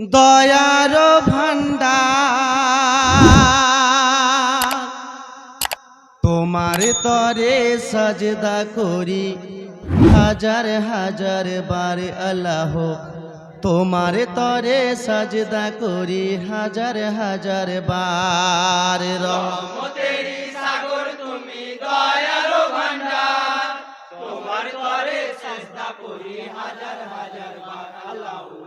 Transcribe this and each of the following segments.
দয়ার ভান্ডার তোমার তরে সাজদা করি, হাজার হাজার বার আল্লাহ। তোমার তরে সাজদা করি, হাজার হাজার বার তোমার তরে সাজদা করি, হাজার হাজার বার আল্লাহ।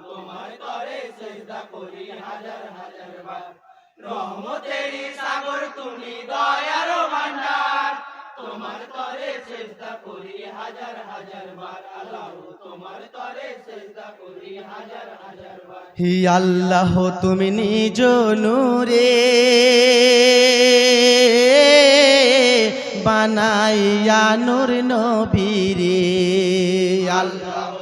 হাজার সাগর, তুমি দয়ার ভান্ডার তোমার তরে চেষ্টা করি হাজার হাজার বার। তোমার তরে চেষ্টা করি হাজার হাজার বার। হি আল্লাহ, তুমি নিজ নূরে বানাইয়া নূর নবীরে। আল্লাহ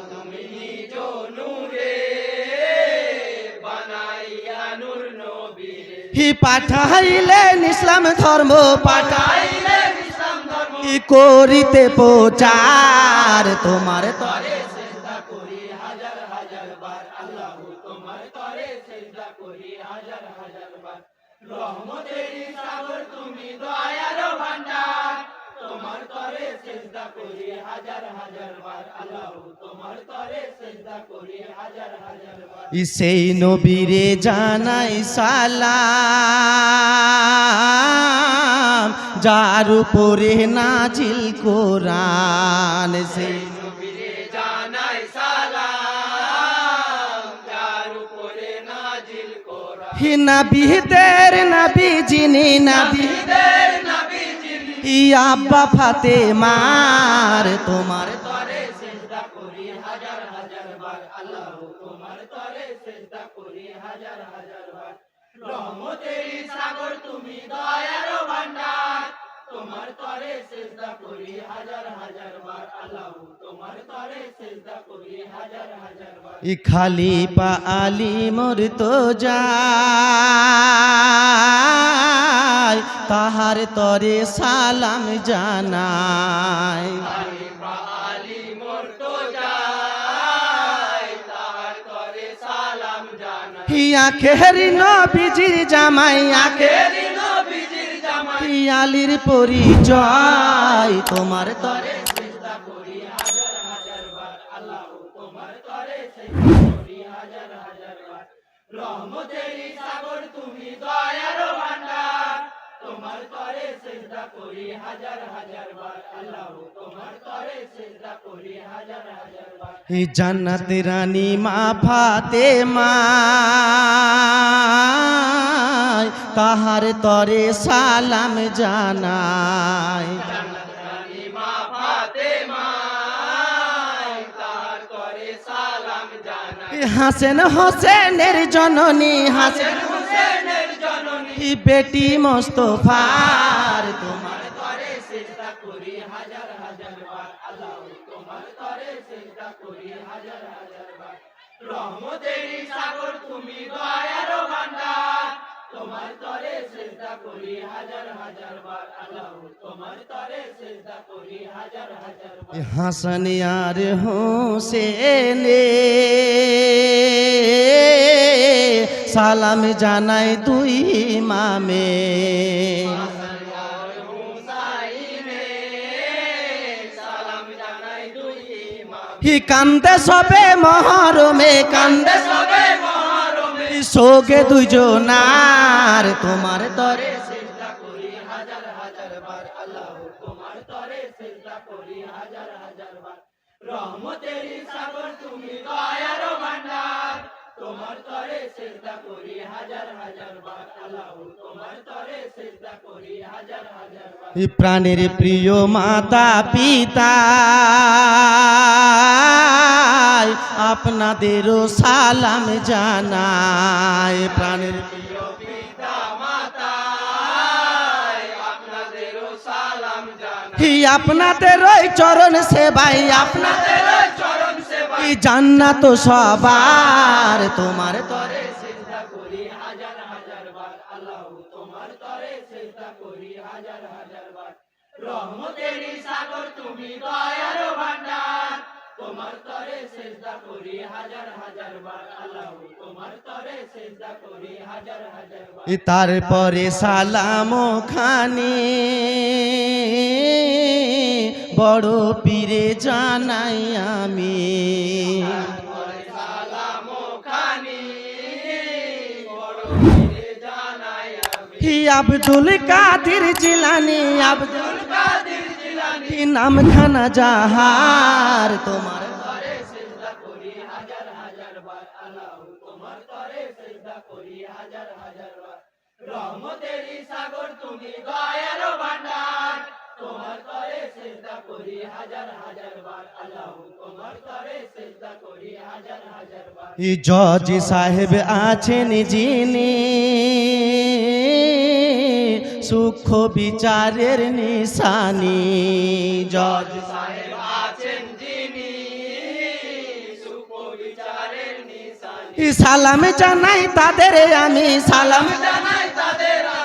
পাঠাইলেন ইসলাম ধর্ম পাঠাইলেন ইসলাম ধর্ম। কি করিতে প্রচার তোমার তরে? করি হাজার হাজার বার আল্লাহ তোমার তরে চেষ্টা করি হাজার হাজার বার। সেই নবীরে জানাই সালাম যার উপরে নাজিল কোরআন সেই নবীদের নবী যিনি নবীদের নবী যিনি ফাতে মার তোমার তরে সেজদা করি হাজার হাজার বার। আল্লাহ তোমার তরে সেজদা করি হাজার হাজার বার। রহমতের সাগর, তুমি দয়ার ভান্ডার তোমার তরে সেজদা করি হাজার হাজার বার। আল্লাহ তোমার তরে সেজদা করি হাজার হাজার বার। ই খালি পা আলী মোর তো যায় তাহার তরে সালাম জানাই। আখেরি নবীজির জামাই আখেরি আলীর পরিচয় তোমার তরে রহমতেরি সাগর তুমি তোমার তরে চেষ্টা করি হাজার হাজার বার। আল্লাহ তোমার তরে চেষ্টা করি হাজার হাজার বার। জান্নাত রানী মা ফাতে মা তাহার তরে সালাম জানাই। হাসেন হোসেনের জননী হাসেন বেটি মোস্তফার, তোমার তরে চেষ্টা করি হাজার হাজার বার। আল্লাহ, তোমার তরে করি হাজার হাজার বার। সাগর, তুমি দয়ার ভান্ডার তোমার তরে করি হাজার হাজার বার। আল্লাহ, তোমার তরে করি হাজার হাজার বার। হাসান আর হোসেনে সালাম জানাই দুই মামে। হি কান্দে সবে মহরমে, কান্দে সবে মহরমে। সোগে দুজনার তোমার তরে চেষ্টা করি হাজার হাজার বার। আল্লাহ, তোমার তরে চেষ্টা করি হাজার হাজার বার। রহমতেরি সাগর, তুমি দয়ার ভান্ডার চেষ্টা করি হাজার হাজার বার আল্লাহ তোমার তরে চেষ্টা করি হাজার হাজার বার। প্রাণের প্রিয় মাতা পিতা আপনাদেরও সালাম জানায় প্রাণের প্রিয় পিতা মাতা আপনাদেরও সালাম জানাই। আপনাদের ওই চরণ সেবাই আপনাদের ওই চরণ সেবাই। জান্নাত সবার তোমার তরে সেজদা করি হাজার হাজার বার আল্লাহ তোমার তরে সেজদা করি হাজার হাজার বার। তারপরে সালাম খানি বড় পীরে জানাই আমি। আব্দুল কাদির জিলানি আব্দুল কাদের জিলানি। নাম খানা জাহার তোমার তরে সেজদা করি হাজার হাজার বার আল্লাহ তোমার তরে সেজদা করি হাজার হাজার বার রহমতেরই সাগর তুমি দয়ার ভান্ডার তোমার তরে সেজদা করি হাজার হাজার বার। আল্লাহ তোমার তরে সেজদা করি হাজার হাজার বার। ই জজ সাহেব আছেন যিনি সূক্ষ্ম বিচারের নিশানি। জজ সাহেব আছেন যিনি সুপবিচারের নিশানি। সালাম জানাই তাদের আমি সালাম জানাই তাদের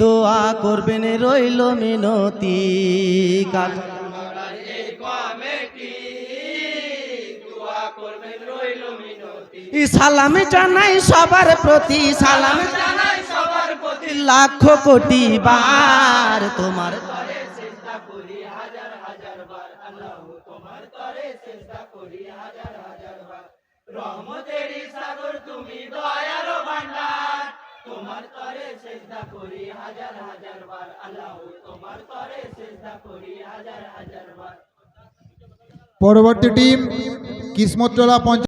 দোয়া করবেন, রইল মিনতি ই সালাম জানাই সবার প্রতি, সালাম জানাই সবার প্রতি, লাখ কোটি বার। তোমার তোমার চেষ্টা করি হাজার হাজার বার, আল্লাহ তোমার তরে সেজদা করি হাজার হাজার বার। পরবর্তী টিম, কিসমত চলা পঞ্চায়েত